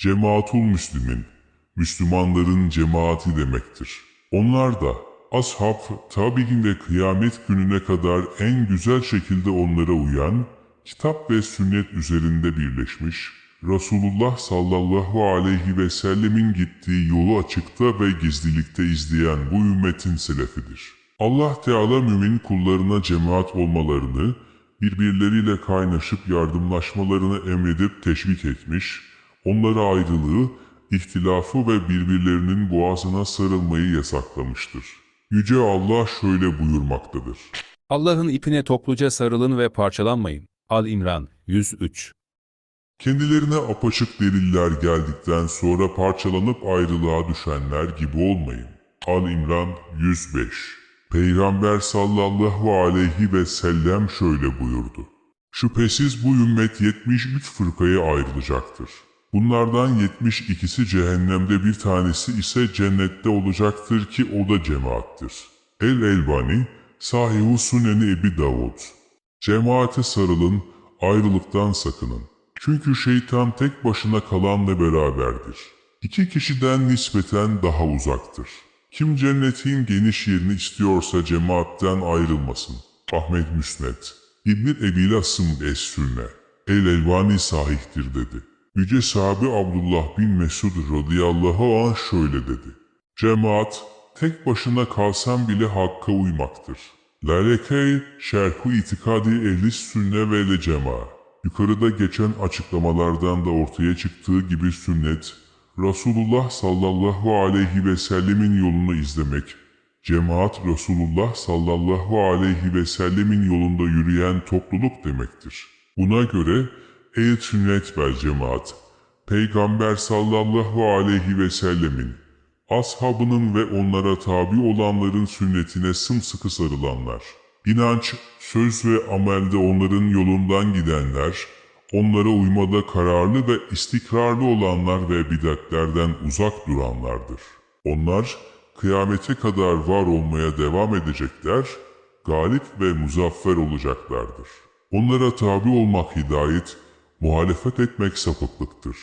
Cemaatul Müslümin, Müslümanların cemaati demektir. Onlar da ashab tabi'in ve kıyamet gününe kadar en güzel şekilde onlara uyan, kitap ve sünnet üzerinde birleşmiş, Resulullah sallallahu aleyhi ve sellemin gittiği yolu açıkta ve gizlilikte izleyen bu ümmetin selefidir. Allah Teala mümin kullarına cemaat olmalarını, birbirleriyle kaynaşıp yardımlaşmalarını emredip teşvik etmiş, onlara ayrılığı, ihtilafı ve birbirlerinin boğazına sarılmayı yasaklamıştır. Yüce Allah şöyle buyurmaktadır. Allah'ın ipine topluca sarılın ve parçalanmayın. Al-İmran 103 Kendilerine apaçık deliller geldikten sonra parçalanıp ayrılığa düşenler gibi olmayın. Al-İmran 105 Peygamber sallallahu aleyhi ve sellem şöyle buyurdu. Şüphesiz bu ümmet 73 fırkaya ayrılacaktır. Bunlardan 72'si cehennemde bir tanesi ise cennette olacaktır ki o da cemaattir. El-Elbani, Sahih-u Süneni Ebi Davud. Cemaate sarılın, ayrılıktan sakının. Çünkü şeytan tek başına kalanla beraberdir. İki kişiden nispeten daha uzaktır. Kim cennetin geniş yerini istiyorsa cemaatten ayrılmasın. Ahmet Müsned, İbn-i Ebi Lasım Es-Sünne, El-Elvani sahihtir dedi. Yüce sahabi Abdullah bin Mesud radıyallahu anh şöyle dedi. Cemaat, tek başına kalsam bile hakka uymaktır. Lalekey, şerhu itikadi ehli sünne ve le cemaat. Yukarıda geçen açıklamalardan da ortaya çıktığı gibi sünnet, Resulullah sallallahu aleyhi ve sellemin yolunu izlemek, cemaat Resulullah sallallahu aleyhi ve sellemin yolunda yürüyen topluluk demektir. Buna göre ey sünnet vel cemaat, Peygamber sallallahu aleyhi ve sellemin, ashabının ve onlara tabi olanların sünnetine sımsıkı sarılanlar, İnanç, söz ve amelde onların yolundan gidenler, onlara uymada kararlı ve istikrarlı olanlar ve bidatlerden uzak duranlardır. Onlar, kıyamete kadar var olmaya devam edecekler, galip ve muzaffer olacaklardır. Onlara tabi olmak hidayet, muhalefet etmek sapıklıktır.